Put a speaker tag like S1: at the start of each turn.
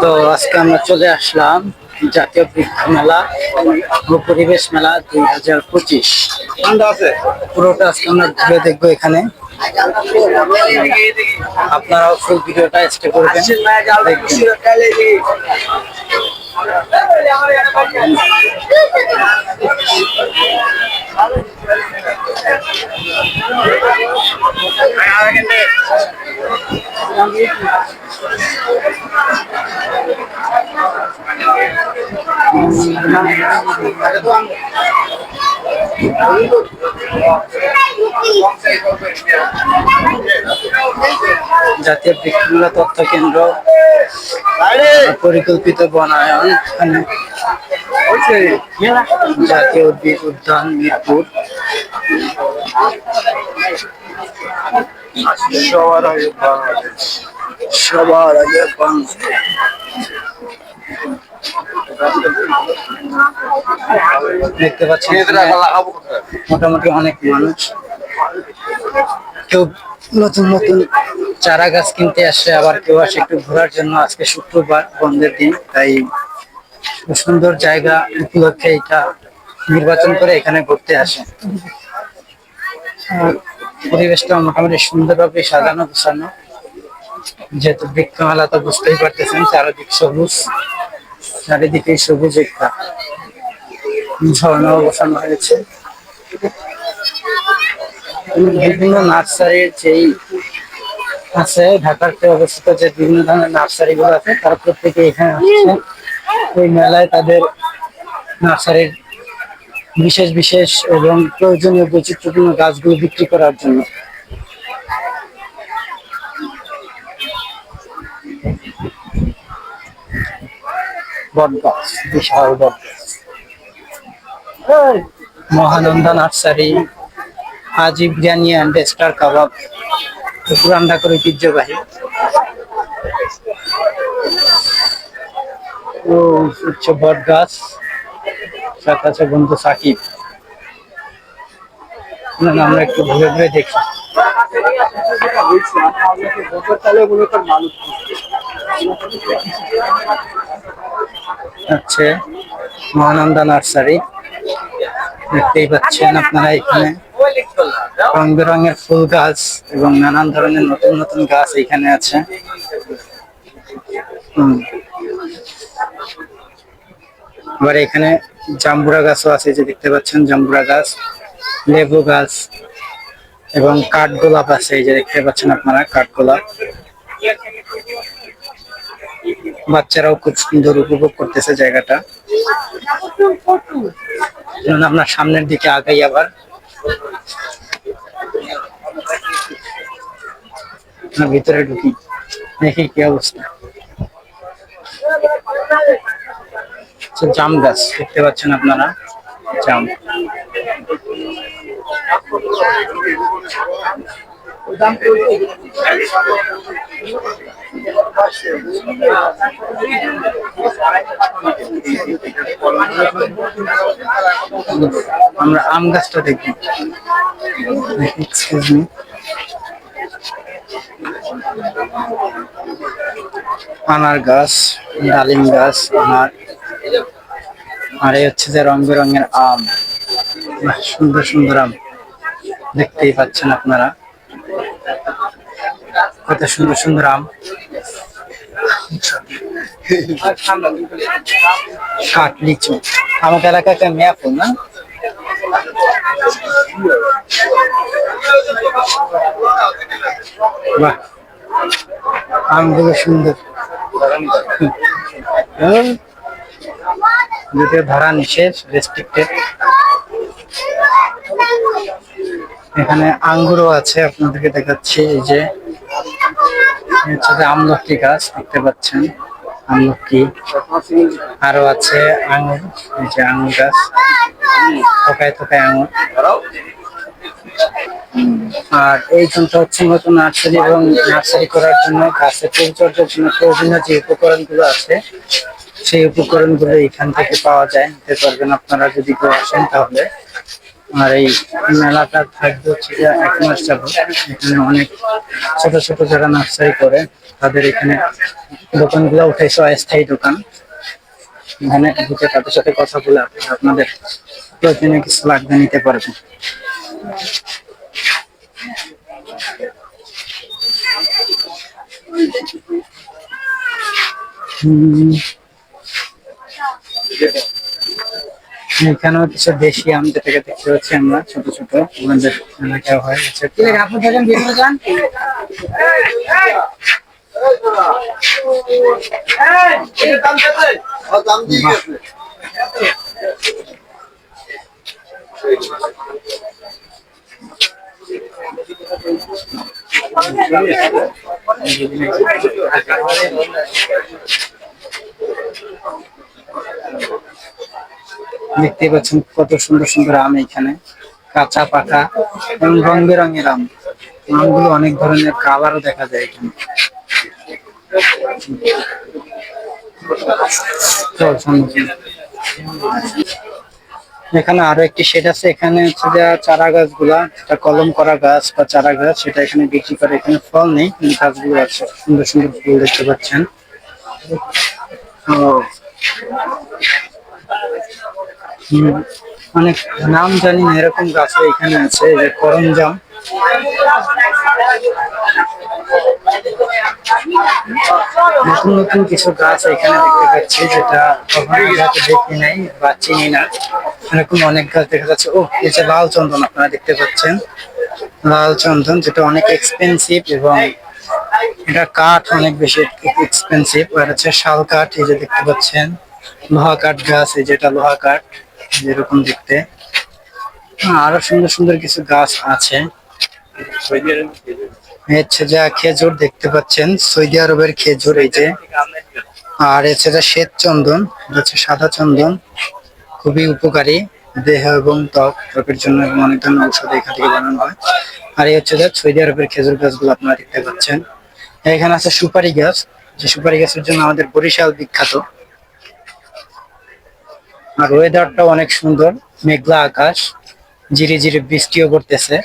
S1: তো আজকে আমরা চলে আসলাম জাতীয় বৃক্ষ মেলা ও পরিবেশ মেলা দুই হাজার পঁচিশ পুরোটা আজকে আমরা ঘুরে দেখব এখানে আপনারাও ফুল ভিডিওটা স্টে করবেন দেখবেন। জাতীয় বৃক্ষ মেলা তথ্য কেন্দ্র পরিকল্পিত বনায়ন জাতীয় উদ্ভিদ উদ্যান মিরপুর।
S2: সবার বাংলাদেশ
S1: সবার আগে। দেখতে পাচ্ছি মোটামুটি অনেক মানুষ। কেউ নতুন নতুন চারা গাছ কিনতে আসে আবার কেউ আসে একটু ঘোরার জন্য। আজকে শুক্রবার বন্ধের দিন তাই সুন্দর জায়গা উপলক্ষে এটা নির্বাচন করে এখানে ঘুরতে আসে। পরিবেশটা মোটামুটি সুন্দরভাবে সাজানো গোছানো। যেহেতু বৃক্ষমেলা তো বুঝতেই পারতেছেন, চারিদিক সবুজ, চারিদিকে সবুজ একটা ঝর্ণা বসানো হয়েছে। বিভিন্ন নার্সারির যেই আছে, ঢাকাতে অবস্থিত যে বিভিন্ন ধরনের নার্সারি গুলো আছে, তার প্রত্যেকে এখানে আসছে ওই মেলায় তাদের নার্সারির বিশেষ বিশেষ এবং প্রয়োজনীয় বৈচিত্র্যপূর্ণ গাছগুলো বিক্রি করার জন্য। বট গাছ বিশাল বট গাছ Mahananda nursery Haji biryani and star kebab পুরান ঢাকার ঐতিহ্যবাহী। ও, উচ্চ বট গাছ সাথে আছে বন্ধু সাকিব। আমরা একটু ঘুরে দেখি। হচ্ছে মহানন্দা নার্সারি। দেখতেই পাচ্ছেন আপনারা এখানে রং বেরঙের ফুল গাছ এবং নানান ধরনের নতুন নতুন গাছ এখানে আছে। এবার এখানে জাম্বুরা গাছও আছে যে দেখতে পাচ্ছেন জাম্বুরা গাছ, লেবু গাছ এবং কাঠগোলাপ আছে, এই যে দেখতে পাচ্ছেন আপনারা কাঠগোলাপ। বাচ্চারাও খুব সুন্দর উপভোগ করতেছে জায়গাটা। আপনার সামনের দিকে আগাই আবার। ভিতরে ঢুকি। দেখি কি অবস্থা। জাম গাছ, দেখতে পাচ্ছেন আপনারা? জাম। আমরা আম গাছটা দেখি। আনার গাছ, ডালিম গাছ, আনার। আর এই হচ্ছে যে রং বেরঙের আম সুন্দর সুন্দর আম। দেখতেই পাচ্ছেন আপনারা। কত সুন্দর সুন্দর আম। কাঠ লিচু। আমাদের এলাকাতে মেয়া ফুল না? বাহ সুন্দর। যদিও ধরা নিষেধ এখানে আঙ্গুরও আছে, আপনাদেরকে দেখাচ্ছি, এই যে। হচ্ছে আমলকি গাছ দেখতে পাচ্ছেন। আমলকি আরও আছে আঙুর যে আঙুর গাছ। থোকায় থোকায় আঙুর। আর এই যন্ত্র হচ্ছে নতুন নার্সারি এবং নার্সারি করার জন্য গাছের পরিচর্যার জন্য প্রয়োজনীয় যে উপকরণগুলো আছে, সেই উপকরণগুলো এখান থেকে পাওয়া যায়। নিতে পারবেন আপনারা যদি কেউ আসেন তাহলে। আর এই মেলাটা থাকবে হচ্ছে যে এক মাস যাব এখানে অনেক ছোট ছোট যারা নার্সারি করে, তাদের এখানে দোকানগুলো উঠেছে, অস্থায়ী দোকান। এখানে ঢুকে তাদের সাথে কথা বলে আপনাদের প্রয়োজনীয় কিছু লাগবে নিতে পারবেন। হুম। এখানেও কিছু দেশি আম যেটাকে দেখতে পাচ্ছি আমরা, ছোট ছোট। আমাদের এলাকায় হয় হচ্ছে আপনি থাকেন, ভিতরে যান। দেখতে পাচ্ছেন কত সুন্দর সুন্দর আম এখানে। কাঁচা পাকা এবং রং বেরঙের আম। আমগুলো অনেক ধরনের কালারও দেখা যায় এখানে। এখানে আরও একটি শেড আছে। এখানে হচ্ছে যে চারা গাছগুলা যেটা কলম করা গাছ বা চারা গাছ, সেটা এখানে বিক্রি করে। এখানে ফল নেই গাছগুলো আছে। সুন্দর সুন্দর ফুল দেখতে পাচ্ছেন। ও। অনেক নাম জানি না, এরকম গাছ এখানে আছে যে করঞ্জাম নতুন নতুন কিছু গাছ এখানে দেখতে পাচ্ছি, যেটা কখনো দেখি নাই বা চিনি না। এরকম অনেক গাছ দেখা যাচ্ছে। ও এই যে লাল চন্দন আপনারা দেখতে পাচ্ছেন। লাল চন্দন, যেটা অনেক এক্সপেন্সিভ এবং এটা কাঠ অনেক বেশি এক্সপেন্সিভ আর হচ্ছে শাল কাঠ, এই যে দেখতে পাচ্ছেন। লোহা কাঠ গাছ, এই যেটা লোহা কাঠ। যেরকম দেখতে। হ্যাঁ, আরও সুন্দর সুন্দর কিছু গাছ আছে। যা খেজুর দেখতে পাচ্ছেন সৌদি আরবের খেজুর এই যে। আর হচ্ছে যা শ্বেত চন্দন হচ্ছে সাদা চন্দন। খুবই উপকারী দেহ এবং ত্বক ত্বকের জন্য এবং অনেক ধরনের ঔষধ এখান থেকে বানানো হয়। আর এই হচ্ছে যে সৌদি আরবের খেজুর গাছগুলো আপনারা দেখতে পাচ্ছেন। এখানে আছে সুপারি গাছ। যে সুপারি গাছের জন্য আমাদের বরিশাল বিখ্যাত। আর ওয়েদারটা অনেক সুন্দর মেঘলা আকাশ ঝিরি ঝিরি বৃষ্টিও পড়তেছে